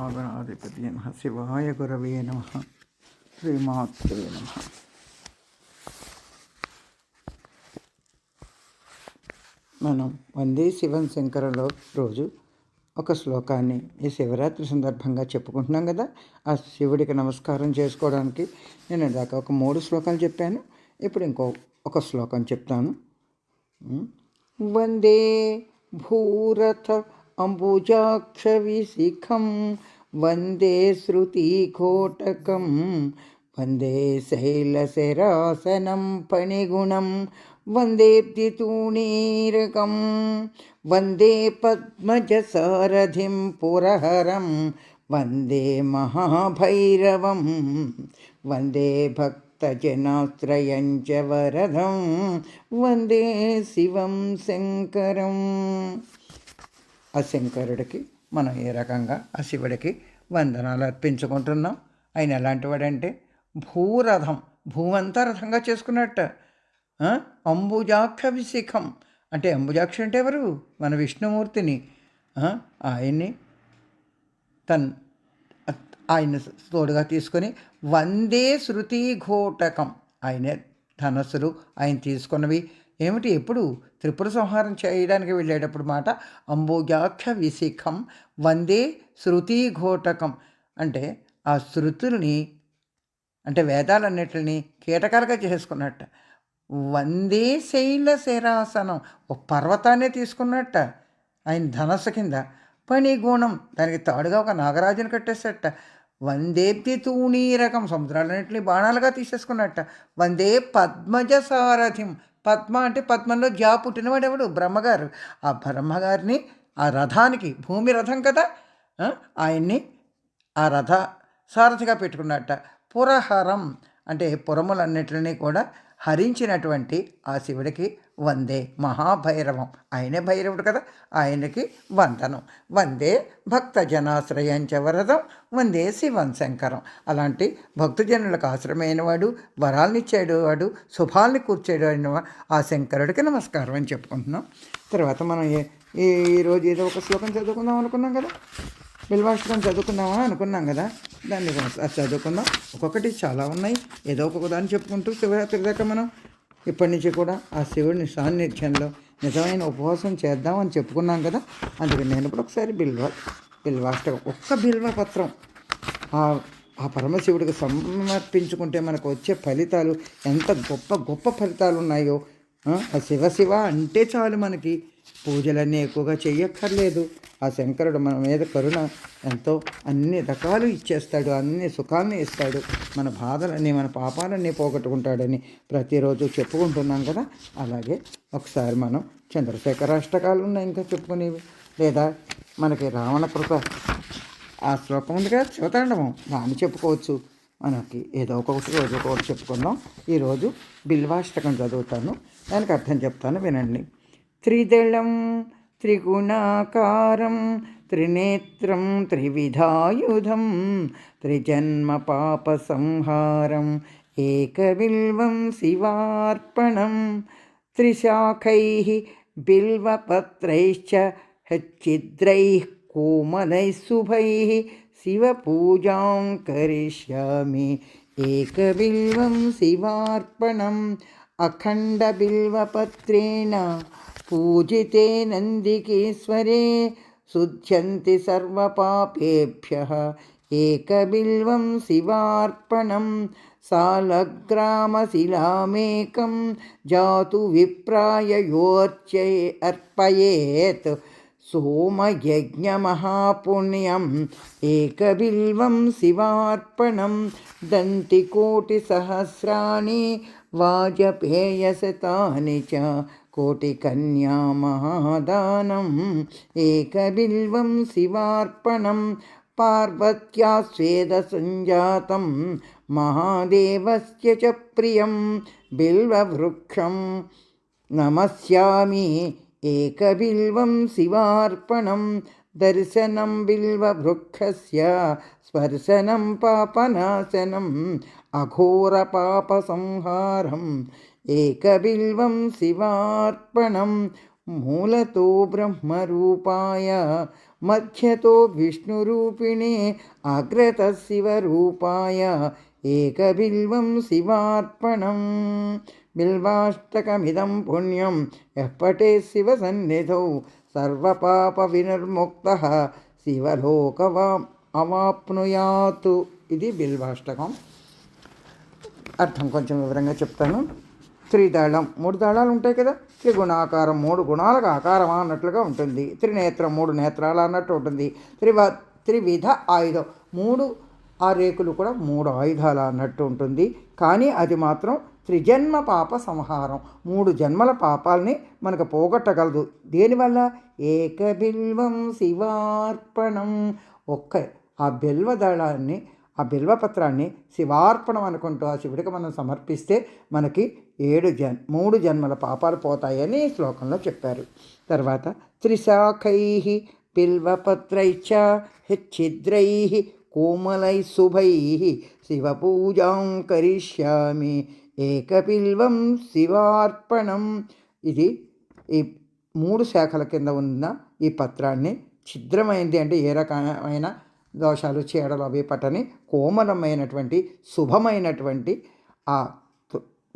మహాగణాధిపతి నమ. శివాయ గురవే నమ. శ్రీమాత్రే నమ. మనం వందే శివం శంకరలో రోజు ఒక శ్లోకాన్ని ఈ శివరాత్రి సందర్భంగా చెప్పుకుంటున్నాం కదా. ఆ శివుడికి నమస్కారం చేసుకోవడానికి నేను ఇందాక ఒక మూడు శ్లోకాలు చెప్పాను. ఇప్పుడు ఇంకో ఒక శ్లోకం చెప్తాను. వందే భూరథ అంబుజాక్షవిశిఖం వందే శృతికోటకం వందే శైలశరాసనం పణిగుణం వందేబ్దితూణీరకం వందే పద్మజసారథిం పురహరం వందే మహాభైరవం వందే భక్తజనాశ్రయం చ వరదం వందే శివం శంకరం. ఆ శంకరుడికి మనం ఏ రకంగా ఆ శివుడికి వందనాలు అర్పించుకుంటున్నాం. ఆయన ఎలాంటి వాడంటే భూరథం భూమంతా రథంగా చేసుకున్నట్ట. ఆ? అంబుజాక్ష విశిఖం అంటే అంబుజాక్ష అంటే ఎవరు? మన విష్ణుమూర్తిని. ఆయన్ని తన్ ఆయన తోడుగా తీసుకొని వందే శృతి ఘోటకం. ఆయనే ధనస్సులు ఆయన తీసుకున్నవి ఏమిటి? ఎప్పుడు? త్రిపుర సంహారం చేయడానికి వెళ్ళేటప్పుడు మాట అంబోజాక్ష విశిఖం వందే శృతి ఘోటకం. అంటే ఆ శృతుల్ని అంటే వేదాలన్నిటిని కీటకాలుగా చేసుకున్నట్ట. వందే శైల శిరాసనం ఒక పర్వతాన్నే తీసుకున్నట్ట. ఆయన ధనస్సు కింద. పని గుణం దానికి తాడుగా ఒక నాగరాజుని కట్టేసట వందేప్తి తూణీ రకం సముద్రాలన్నింటినీ బాణాలుగా తీసేసుకున్నట్ట. వందే పద్మజ సారథిం పద్మ అంటే పద్మంలో జా పుట్టినవాడు ఎవడు? బ్రహ్మగారు. ఆ బ్రహ్మగారిని ఆ రథానికి భూమి రథం కదా? ఆయన్ని ఆ రథ సారథిగా పెట్టుకున్నట్ట. పురహరం అంటే పురములన్నిటిని కూడా హరించినటువంటి ఆ శివుడికి వందే మహాభైరవం. ఆయనే భైరవుడు కదా ఆయనకి వందనం. వందే భక్త జనాశ్రయంచ వరదం వందే శివం శంకరం. అలాంటి భక్తజనులకు ఆశ్రమైన వాడు వరాలనిచ్చాడు వాడు శుభాల్ని కూర్చాడు అయిన ఆ శంకరుడికి నమస్కారం అని చెప్పుకుంటున్నాం. తర్వాత మనం ఏ ఈ- ఈరోజు ఏదో ఒక శ్లోకం చదువుకుందాం అనుకున్నాం కదా? బిల్వాష్టకం చదువుకుందామా అనుకున్నాం కదా. దాన్ని కొంచెం చదువుకుందాం. ఒక్కొక్కటి చాలా ఉన్నాయి. ఏదో ఒక్కొక్క దాన్ని చెప్పుకుంటూ శివరాత్రి దాకా మనం ఇప్పటి నుంచి కూడా ఆ శివుడిని సాన్నిధ్యంలో నిజమైన ఉపవాసం చేద్దామని చెప్పుకున్నాం కదా. అందుకని నేను ఇప్పుడు ఒకసారి బిల్వ బిల్వాష్టకం ఒక్క బిల్వ పత్రం ఆ ఆ పరమశివుడికి సమర్పించుకుంటే మనకు వచ్చే ఫలితాలు ఎంత గొప్ప గొప్ప ఫలితాలు ఉన్నాయో ఆ శివ శివ అంటే చాలు మనకి. పూజలన్నీ ఎక్కువగా చేయక్కర్లేదు ఆ శంకరుడు మన మీద కరుణ ఎంతో అన్ని రకాలు ఇచ్చేస్తాడు అన్ని సుఖాన్ని ఇస్తాడు. మన బాధలన్నీ మన పాపాలన్నీ పోగొట్టుకుంటాడని ప్రతిరోజు చెప్పుకుంటున్నాం కదా. అలాగే ఒకసారి మనం చంద్రశేఖర అష్టకాలు ఉన్నాయి ఇంకా చెప్పుకునేవి. లేదా మనకి రావణ కృప. ఆ శ్లోకం ఉంది కదా శివతాండవం. దాన్ని చెప్పుకోవచ్చు. మనకి ఏదో ఒక్కొక్కటి రోజు ఒక్కొక్కటి చెప్పుకుందాం. ఈరోజు బిల్వాష్టకం చదువుతాను. దానికి అర్థం చెప్తాను వినండి. త్రిదళం त्रिगुणाकारं त्रिनेत्रं त्रिविधायुधं त्रिजन्मपापसंहारम् एकबिल्वं शिवार्पणं त्रिशाखैः बिल्वपत्रैश्च बिल्वपत्रैश्चिद्रैः कोमलैः शुभैः शिवपूजां करिष्यामि। एकबिल्वं शिवार्पणम् अखण्डबिल्वपत्रेण पूजिते नन्दिकेश्वरे, शुध्यन्ति सर्वपापेभ्यः। एकबिल्वं शिवार्पणं, सालग्रामशिलामेकं जातु विप्राय योर्चये अर्पयेत् सोमयज्ञमहापुण्यम्, एकबिल्वं शिवार्पणं, दन्तिकोटिसहस्राणि वाजपेयशतानि च। कोटिकन्यामहादानम् एकबिल्वं शिवार्पणं पार्वत्या स्वेदसञ्जातं महादेवस्य च प्रियं बिल्ववृक्षं नमस्यामि एकबिल्वं शिवार्पणं दर्शनं बिल्ववृक्षस्य स्पर्शनं पापनाशनम् अघोरपापसंहारम् ఏకబిల్వం శివార్పణం మూలతో బ్రహ్మరూపాయ మధ్యతో విష్ణురూపిణే అగ్రత శివరూపాయ ఏకబిల్వం శివార్పణం. బిల్వాష్టకమిదం పుణ్యం ఎప్పటే శివసన్నిధౌ సర్వపాప వినిర్ముక్త శివలోకవా అవాప్నుయాతు. ఇది బిల్వాష్టకం. అర్థం కొంచెం వివరంగా చెప్తాను. త్రిదళం. మూడు దళాలు ఉంటాయి కదా? త్రిగుణాకారం మూడు గుణాలకు ఆకారం అన్నట్లుగా ఉంటుంది. త్రినేత్రం మూడు నేత్రాలు అన్నట్టు ఉంటుంది. త్రివ త్రివిధ ఆయుధం మూడు ఆ రేకులు కూడా మూడు ఆయుధాలు అన్నట్టు ఉంటుంది. కానీ అది మాత్రం త్రిజన్మ పాప సంహారం. మూడు జన్మల పాపాలని మనకు పోగొట్టగలదు. దేనివల్ల? ఏకబిల్వం శివార్పణం. ఒక్క ఆ బిల్వ దళాన్ని ఆ బిల్వపత్రాన్ని శివార్పణం అనుకుంటూ ఆ శివుడికి మనం సమర్పిస్తే మనకి ఏడు జన్ మూడు జన్మల పాపాలు పోతాయని శ్లోకంలో చెప్పారు. తర్వాత త్రిశాఖై బిల్వపత్రైచ ఛిద్రై కోమలై శుభై శివపూజాం కరిష్యామి ఏకపిల్వం శివార్పణం. ఇది ఈ మూడు శాఖల కింద ఉన్న ఈ పత్రాన్ని ఛిద్రమైంది అంటే ఏ రకమైన దోషాలు చీడలు అవి పట్టని కోమలమైనటువంటి శుభమైనటువంటి ఆ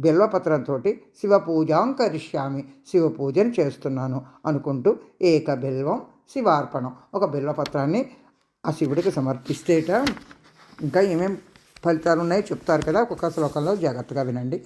బిల్వపత్రంతో శివ కరిష్యామి శివ పూజను చేస్తున్నాను అనుకుంటూ ఏక బిల్వం శివార్పణం. ఒక బిల్వపత్రాన్ని ఆ శివుడికి సమర్పిస్తేట ఇంకా ఏమేం ఫలితాలు ఉన్నాయో చెప్తారు కదా ఒక్కొక్క శ్లోకంలో జాగ్రత్తగా వినండి.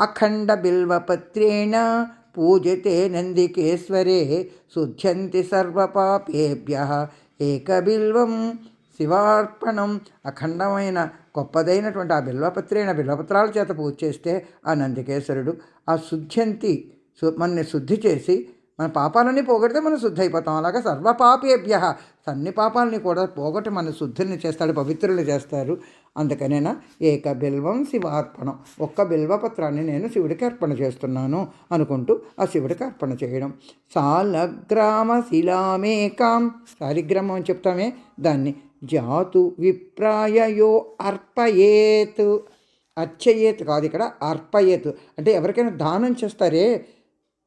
అఖండ బిల్వపత్రేణ పూజతే నందికేశ్వరే శుద్ధ్యంతి సర్వపాపేభ్య ఏకబిల్వం శివార్పణం అఖండమైన గొప్పదైనటువంటి ఆ బిల్వపత్రైన బిల్వపత్రాల చేత పూజ చేస్తే ఆ నందికేశ్వరుడు ఆ శుద్ధ్యంతి మనని శుద్ధి చేసి మన పాపాలన్నీ పోగొడితే మనం శుద్ధి అయిపోతాం అలాగే సర్వపాపేభ్య అన్ని పాపాలని కూడా పోగొట్టి మన శుద్ధుల్ని చేస్తాడు పవిత్రులు చేస్తారు అందుకనేనా ఏక బిల్వం శివార్పణం. ఒక్క బిల్వపత్రాన్ని నేను శివుడికి అర్పణ చేస్తున్నాను అనుకుంటూ ఆ శివుడికి అర్పణ చేయడం. సాలగ్రామ శిలామేకాం సాలిగ్రామం అని చెప్తామే దాన్ని. జాతు విప్రాయయో అర్పయేత్. అర్చయేత్ కాదు ఇక్కడ అర్పయేత్. అంటే ఎవరికైనా దానం చేస్తారే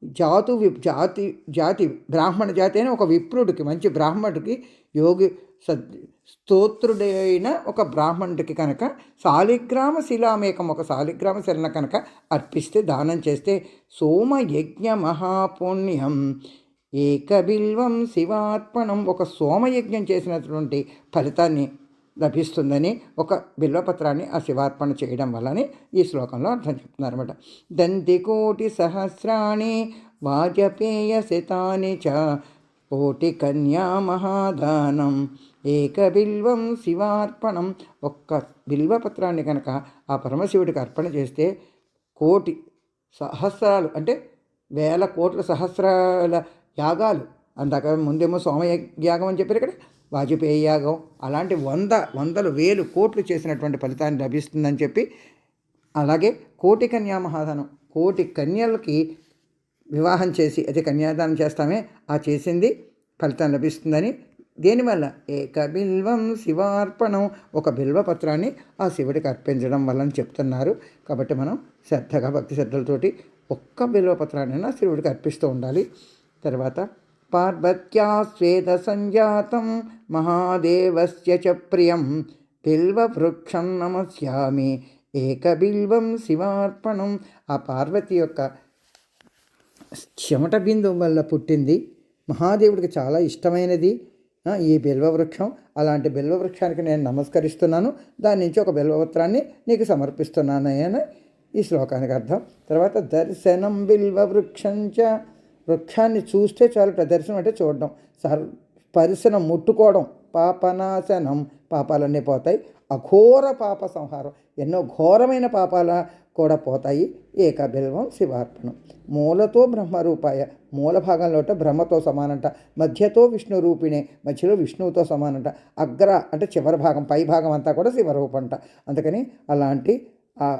జాతు వి జాతి జాతి బ్రాహ్మణ జాతి అయిన ఒక విప్రుడికి మంచి బ్రాహ్మణుడికి యోగి సద్ స్తోత్రుడైన ఒక బ్రాహ్మణుడికి కనుక శాలిగ్రామ శిలామేకం ఒక శాలిగ్రామ శిలను కనుక అర్పిస్తే దానం చేస్తే సోమయజ్ఞ మహాపుణ్యం. ఏకబిల్వం శివార్పణం ఒక సోమయజ్ఞం చేసినటువంటి ఫలితాన్ని లభిస్తుందని ఒక బిల్వపత్రాన్ని ఆ శివార్పణ చేయడం వల్లని ఈ శ్లోకంలో అర్థం చెప్తున్నారన్నమాట. దంతికోటి సహస్రాణి వాజపేయ శతాని చ కోటి కన్యా మహాదానం. ఏకబిల్వం శివార్పణం ఒక్క బిల్వపత్రాన్ని కనుక ఆ పరమశివుడికి అర్పణ చేస్తే కోటి సహస్రాలు అంటే వేల కోట్ల సహస్రాల యాగాలు. అందాక ముందేమో సోమయాగం అని చెప్పారు ఇక్కడ వాజపేయి యాగం. అలాంటి వంద వందలు వేలు కోట్లు చేసినటువంటి ఫలితాన్ని లభిస్తుందని చెప్పి అలాగే కోటి కన్యా మహాదానం కోటి కన్యలకి వివాహం చేసి అది కన్యాదానం చేస్తామే ఆ చేసింది ఫలితం లభిస్తుందని. దేనివల్ల? ఏక బిల్వం శివార్పణం ఒక బిల్వ పత్రాన్ని ఆ శివుడికి అర్పించడం వల్ల అని చెప్తున్నారు. కాబట్టి మనం శ్రద్ధగా భక్తి శ్రద్ధలతోటి ఒక్క బిల్వ పత్రాన్ని శివుడికి అర్పిస్తూ ఉండాలి. తర్వాత పార్వత్యా స్వేద సంజాతం మహాదేవస్య చ ప్రియం. బిల్వవృక్షం నమస్యామి. ఏకబిల్వం శివార్పణం. ఆ పార్వతి యొక్క చెమట బిందువు వల్ల పుట్టింది. మహాదేవుడికి చాలా ఇష్టమైనది. ఈ బిల్వవృక్షం. అలాంటి బిల్వవృక్షానికి నేను నమస్కరిస్తున్నాను. దాని నుంచి ఒక బిల్వపత్రాన్ని నీకు సమర్పిస్తున్నాను అని ఈ శ్లోకానికి అర్థం. తర్వాత దర్శనం బిల్వవృక్షం చ వృక్షాన్ని చూస్తే చాలు ప్రదర్శనం అంటే చూడడం. సర్ పరిసరం ముట్టుకోవడం. పాపనాశనం. పాపాలన్నీ పోతాయి. అఘోర పాప సంహారం. ఎన్నో ఘోరమైన పాపాల కూడా పోతాయి. ఏకబిల్వం శివార్పణం. మూలతో బ్రహ్మరూపాయ. మూల భాగంలోట బ్రహ్మతో సమానంట. మధ్యతో విష్ణు రూపిణే మధ్యలో విష్ణువుతో సమానంట. అగ్ర అంటే చివరి భాగం పై భాగం అంతా కూడా శివరూపంట. అందుకని అలాంటి ఆ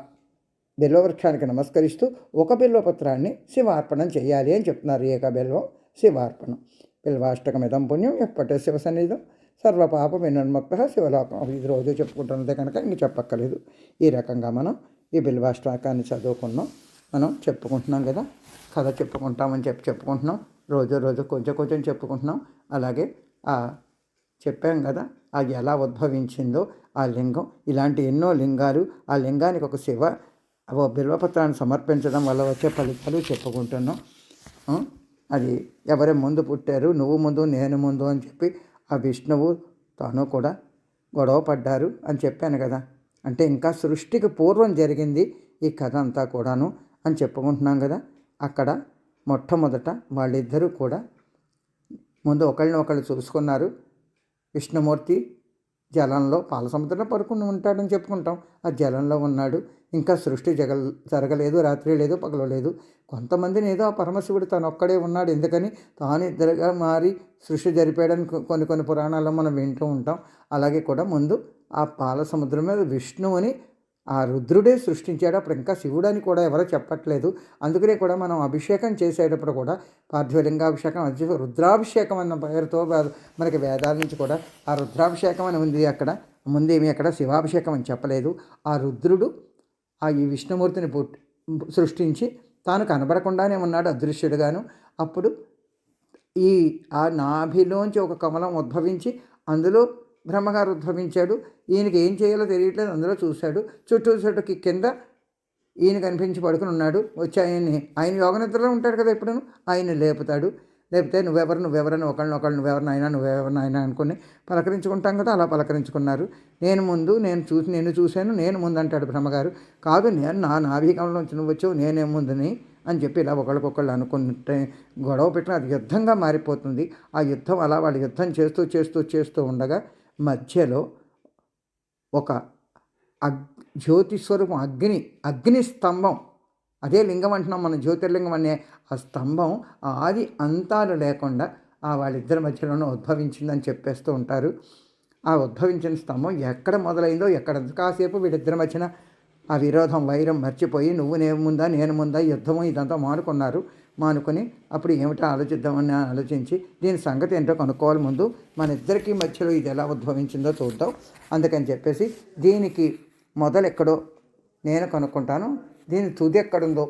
బిల్వవృక్షానికి నమస్కరిస్తూ ఒక బిల్వపత్రాన్ని శివార్పణం చేయాలి అని చెప్తున్నారు ఏక బిల్వం శివార్పణం. బిల్వాష్టకమిదం పుణ్యం ఎప్పటి శివ సన్నిధం? సర్వపాప వినన్ముక్త శివలోకం. ఇది రోజు చెప్పుకుంటున్నదే కనుక ఇంక చెప్పక్కర్లేదు. ఈ రకంగా మనం ఈ బిల్వాష్టకాన్ని చదువుకున్నాం. మనం చెప్పుకుంటున్నాం కదా? కథ చెప్పుకుంటామని చెప్పి చెప్పుకుంటున్నాం. రోజు రోజు కొంచెం కొంచెం చెప్పుకుంటున్నాం. అలాగే ఆ చెప్పాం కదా? అది ఎలా ఉద్భవించిందో ఆ లింగం. ఇలాంటి ఎన్నో లింగాలు ఆ లింగానికి ఒక శివ ఓ బిల్వపత్రాన్ని సమర్పించడం వల్ల వచ్చే ఫలితాలు చెప్పుకుంటున్నాం. అది ఎవరి ముందు పుట్టారు నువ్వు ముందు నేను ముందు అని చెప్పి ఆ విష్ణువు తాను కూడా గొడవ పడ్డారు అని చెప్పాను కదా. అంటే ఇంకా సృష్టికి పూర్వం జరిగింది ఈ కథ అంతా కూడాను అని చెప్పుకుంటున్నాం కదా. అక్కడ మొట్టమొదట వాళ్ళిద్దరూ కూడా ముందు ఒకళ్ళని ఒకళ్ళు చూసుకున్నారు. విష్ణుమూర్తి జలంలో పాల సముద్రంలో పడుకుని ఉంటాడని చెప్పుకుంటాం. ఆ జలంలో ఉన్నాడు. ఇంకా సృష్టి జగ జరగలేదు రాత్రి లేదు పగలు లేదు. కొంతమందిని ఏదో ఆ పరమశివుడు తను ఒక్కడే ఉన్నాడు. ఎందుకని? తాను ఇద్దరుగా మారి సృష్టి జరిపాడని కొన్ని కొన్ని పురాణాల్లో మనం వింటూ ఉంటాం. అలాగే కూడా ముందు ఆ పాల సముద్రం మీద విష్ణువుని ఆ రుద్రుడే సృష్టించాడు. అప్పుడు ఇంకా అని కూడా ఎవరో చెప్పట్లేదు. అందుకనే కూడా మనం అభిషేకం చేసేటప్పుడు కూడా పార్థివలింగాభిషేకం అది రుద్రాభిషేకం అన్న పేరుతో మనకి వేదాల నుంచి కూడా ఆ రుద్రాభిషేకం అని ఉంది అక్కడ. ముందేమి అక్కడ శివాభిషేకం అని చెప్పలేదు. ఆ రుద్రుడు ఆ ఈ విష్ణుమూర్తిని పుట్టి సృష్టించి తాను కనబడకుండానే ఉన్నాడు అదృశ్యుడుగాను. అప్పుడు ఈ ఆ నాభిలోంచి ఒక కమలం ఉద్భవించి అందులో బ్రహ్మగారు ఉద్భవించాడు. ఈయనకి ఏం చేయాలో తెలియట్లేదు. అందులో చూశాడు. చుట్టూ చుట్టూకి కింద ఈయన కనిపించి పడుకుని ఉన్నాడు. వచ్చి ఆయన్ని ఆయన యోగ నిద్రలో ఉంటాడు కదా ఎప్పుడూ? ఆయన లేపుతాడు. లేకపోతే నువ్వెవరు నువ్వెవరని ఒకళ్ళని ఒకళ్ళు నువ్వెవరినైనా నువ్వెవరినైనా అనుకుని పలకరించుకుంటాం కదా అలా పలకరించుకున్నారు. నేను ముందు నేను చూసి నేను చూశాను నేను ముందు అంటాడు బ్రహ్మగారు. కాదు నేను నా నాభికంలోంచి నువ్వు వచ్చావు నేనే ముందుని అని చెప్పి ఇలా ఒకళ్ళకొకళ్ళు అనుకుంటే గొడవ పెట్టిన అది యుద్ధంగా మారిపోతుంది. ఆ యుద్ధం అలా వాళ్ళు యుద్ధం చేస్తూ చేస్తూ చేస్తూ ఉండగా మధ్యలో ఒక అగ్ జ్యోతిస్వరూపం అగ్ని అగ్ని స్తంభం అదే లింగం అంటున్నాం మనం జ్యోతిర్లింగం అనే ఆ స్తంభం ఆ ఆది అంతాలు లేకుండా ఆ వాళ్ళిద్దరి మధ్యలోనూ ఉద్భవించిందని చెప్పేస్తూ ఉంటారు. ఆ ఉద్భవించిన స్తంభం ఎక్కడ మొదలైందో ఎక్కడ కాసేపు వీళ్ళిద్దరి మధ్యన ఆ విరోధం వైరం మర్చిపోయి నువ్వు నేను ముందా నేను ముందా యుద్ధము ఇదంతా మానుకున్నారు. మానుకొని అప్పుడు ఏమిటో ఆలోచిద్దామని ఆలోచించి దీని సంగతి ఏంటో కనుక్కోవాలి ముందు. మన ఇద్దరికి మధ్యలో ఇది ఎలా ఉద్భవించిందో చూద్దాం. అందుకని చెప్పేసి దీనికి మొదలు ఎక్కడో నేను కనుక్కుంటాను. దీని తుది ఎక్కడుందో?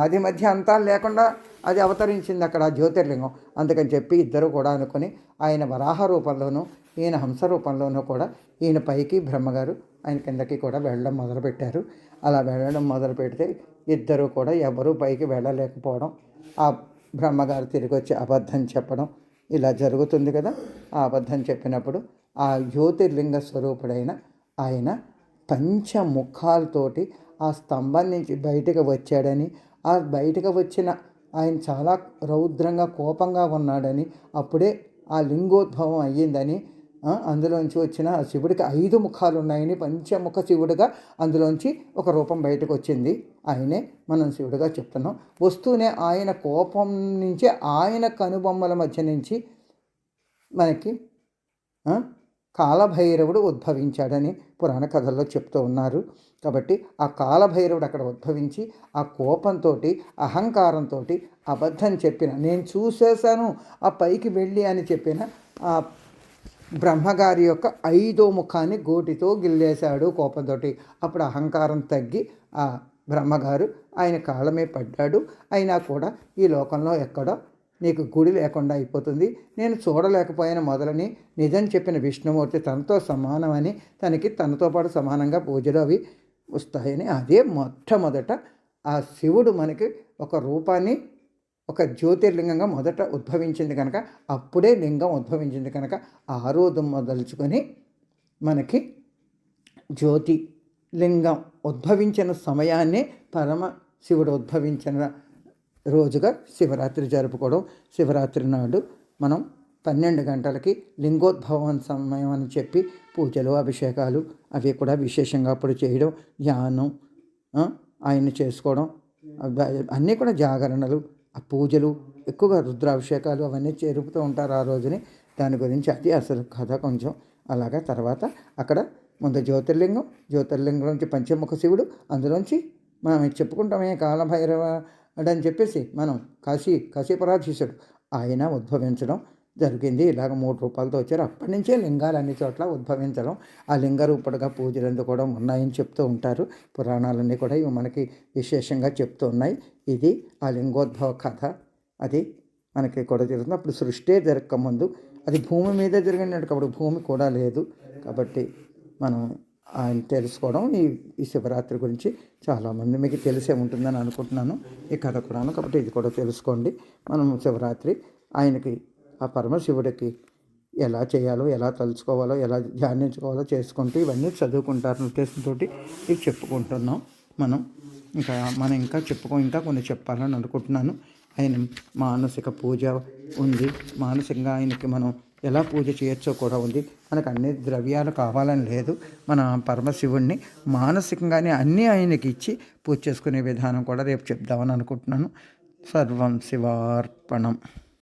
ఆది మధ్య అంతాలు లేకుండా అది అవతరించింది అక్కడ జ్యోతిర్లింగం. అందుకని చెప్పి ఇద్దరు కూడా అనుకొని ఆయన వరాహ రూపంలోనూ ఈయన హంస రూపంలోనూ కూడా ఈయన పైకి బ్రహ్మగారు ఆయన కిందకి కూడా వెళ్ళడం మొదలుపెట్టారు. అలా వెళ్ళడం మొదలు పెడితే ఇద్దరు కూడా ఎవరూ పైకి వెళ్ళలేకపోవడం ఆ బ్రహ్మగారు తిరిగి వచ్చి అబద్ధం చెప్పడం ఇలా జరుగుతుంది కదా. ఆ అబద్ధం చెప్పినప్పుడు ఆ జ్యోతిర్లింగ స్వరూపుడైన ఆయన పంచముఖాలతోటి ఆ స్తంభం నుంచి బయటకు వచ్చాడని ఆ బయటకు వచ్చిన ఆయన చాలా రౌద్రంగా కోపంగా ఉన్నాడని అప్పుడే ఆ లింగోద్భవం అయ్యిందని అందులోంచి వచ్చిన ఆ శివుడికి ఐదు ముఖాలు ఉన్నాయని పంచముఖ శివుడిగా అందులోంచి ఒక రూపం బయటకు వచ్చింది. ఆయనే మనం శివుడిగా చెప్తున్నాం. వస్తూనే ఆయన కోపం నుంచి ఆయన కనుబొమ్మల మధ్య నుంచి మనకి కాలభైరవుడు ఉద్భవించాడని పురాణ కథల్లో చెప్తూ ఉన్నారు. కాబట్టి ఆ కాలభైరవుడు అక్కడ ఉద్భవించి ఆ కోపంతో అహంకారంతో అబద్ధం చెప్పిన నేను చూసేశాను ఆ పైకి వెళ్ళి అని చెప్పిన ఆ బ్రహ్మగారి యొక్క ఐదో ముఖాన్ని గోటితో గిల్లేశాడు కోపంతో అప్పుడు అహంకారం తగ్గి ఆ బ్రహ్మగారు ఆయన కాళ్ళమే పడ్డాడు. అయినా కూడా ఈ లోకంలో ఎక్కడో నీకు గుడి లేకుండా అయిపోతుంది. నేను చూడలేకపోయిన మొదలని. నిజం చెప్పిన విష్ణుమూర్తి తనతో సమానమని తనకి తనతో పాటు సమానంగా పూజలు అవి వస్తాయని. అదే మొట్టమొదట ఆ శివుడు మనకి ఒక రూపాన్ని ఒక జ్యోతిర్లింగంగా మొదట ఉద్భవించింది కనుక అప్పుడే లింగం ఉద్భవించింది కనుక ఆ రోజు మొదలుచుకొని మనకి జ్యోతి లింగం ఉద్భవించిన సమయాన్నే పరమ శివుడు ఉద్భవించిన రోజుగా శివరాత్రి జరుపుకోవడం. శివరాత్రి నాడు మనం పన్నెండు గంటలకి లింగోద్భవం సమయం అని చెప్పి పూజలు అభిషేకాలు అవి కూడా విశేషంగా అప్పుడు చేయడం. ధ్యానం ఆయన ఆయన్ని చేసుకోవడం. అన్నీ కూడా జాగరణలు. ఆ పూజలు ఎక్కువగా రుద్రాభిషేకాలు అవన్నీ జరుపుతూ ఉంటారు ఆ రోజుని. దాని గురించి అది అసలు కథ కొంచెం. అలాగా తర్వాత అక్కడ ముందు జ్యోతిర్లింగం జ్యోతిర్లింగం నుంచి పంచముఖ శివుడు అందులోంచి మనం చెప్పుకుంటామే కాలభైరవ అని చెప్పేసి మనం కాశీ కాశీపరాధీశుడు ఆయన ఉద్భవించడం జరిగింది. ఇలాగ మూడు రూపాయలతో వచ్చారు. అప్పటి నుంచే లింగాలు అన్ని చోట్ల ఉద్భవించడం ఆ లింగ రూపడగా పూజలు కూడా ఉన్నాయని చెప్తూ ఉంటారు. పురాణాలన్నీ కూడా ఇవి మనకి విశేషంగా చెప్తూ ఉన్నాయి. ఇది ఆ లింగోద్భవ కథ. అది మనకి కూడా జరుగుతుంది. అప్పుడు సృష్టి జరగక ముందు అది భూమి మీద జరిగినట్టు కాబట్టి భూమి కూడా లేదు. కాబట్టి మనం ఆయన తెలుసుకోవడం ఈ ఈ శివరాత్రి గురించి చాలామంది మీకు తెలిసే ఉంటుందని అనుకుంటున్నాను. ఈ కథ కూడాను కాబట్టి ఇది కూడా తెలుసుకోండి. మనం శివరాత్రి ఆయనకి ఆ పరమశివుడికి ఎలా చేయాలో ఎలా తలుచుకోవాలో ఎలా ధ్యానించుకోవాలో చేసుకుంటూ ఇవన్నీ చదువుకుంటారు ఉద్దేశంతో ఇవి చెప్పుకుంటున్నాం మనం. ఇంకా మనం ఇంకా చెప్పుకో ఇంకా కొన్ని చెప్పాలని అనుకుంటున్నాను. ఆయన మానసిక పూజ ఉంది. మానసికంగా ఆయనకి మనం ఎలా పూజ చేయొచ్చో కూడా ఉంది. మనకు అన్ని ద్రవ్యాలు కావాలని లేదు. మన పరమశివుణ్ణి మానసికంగానే అన్నీ ఆయనకి ఇచ్చి పూజ చేసుకునే విధానం కూడా రేపు చెప్దామని అనుకుంటున్నాను. సర్వం శివార్పణం.